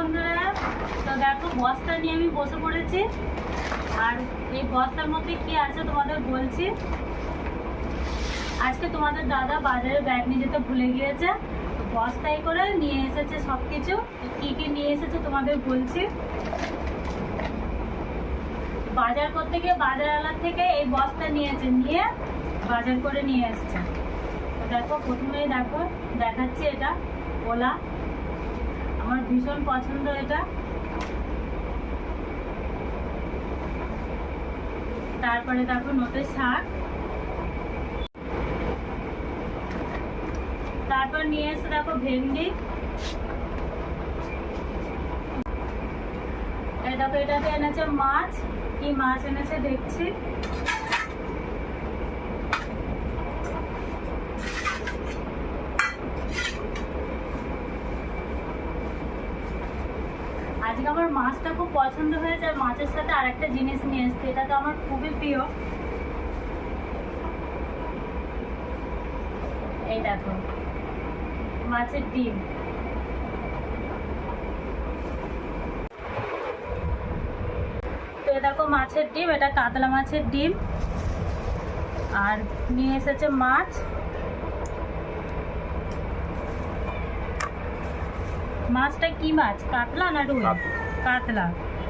বন্ধুরা। তো দেখো, বস্তা নিয়ে আমি বসে পড়েছি। আর এই বস্তার মধ্যে কি আছে তোমাদের বলছি? আজকে তোমাদের দাদা বাজারে ব্যাগ নিয়ে যেতে ভুলে গিয়েছে। বস্তায় করে নিয়ে এসেছে সব কিছু কী কী নিয়ে এসেছে তোমাদের বলছি? বাজার করতে গিয়ে বাজারওয়ালার থেকে এই বস্তা নিয়েছে, নিয়ে বাজার করে নিয়ে এসছে। দেখো, প্রথমেই দেখো, দেখাচ্ছি এটা, ওলা। আমার ভীষণ পছন্দ এটা। তারপরে দেখো নোটের শাক তারপর নিয়ে এসে দেখো ভেন্ডি। দেখো এটাতে এনেছে মাছ। কি মাছ এনেছে দেখছি। আজকে আমার মাছটা খুব পছন্দ হয়েছে আর মাছের সাথে আর একটা জিনিস নিয়ে এসছে, এটা তো আমার খুবই প্রিয়। এই দেখো, মাছের ডিম। দেখো মাছের ডিম, এটা কাতলা মাছের ডিম। আর নিয়ে এসেছে মাছ। মাছটা কি মাছ? কাতলা না রুই? কাতলা।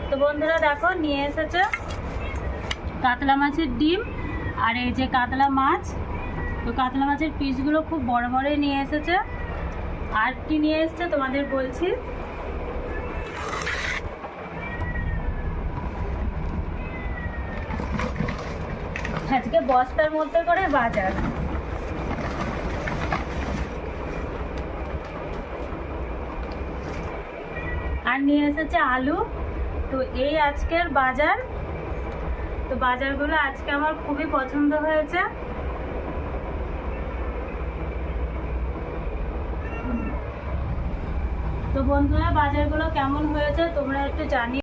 তো বন্ধুরা দেখো নিয়ে এসেছে কাতলা মাছের ডিম আর এই যে কাতলা মাছ। তো কাতলা মাছের পিসগুলো খুব বড় বড়ই নিয়ে এসেছে। আর কি নিয়ে এসেছে তোমাদের বলছি। আজকে বস্তার মধ্যে করে বাজার। আর নিয়ে এসেছে আলু। তো এই আজকের বাজার। তো বাজারগুলো আজকে আমার খুবই পছন্দ হয়েছে। তো বন্ধুরা, বাজারগুলো কেমন হয়েছে তোমরা একটু জানিয়ে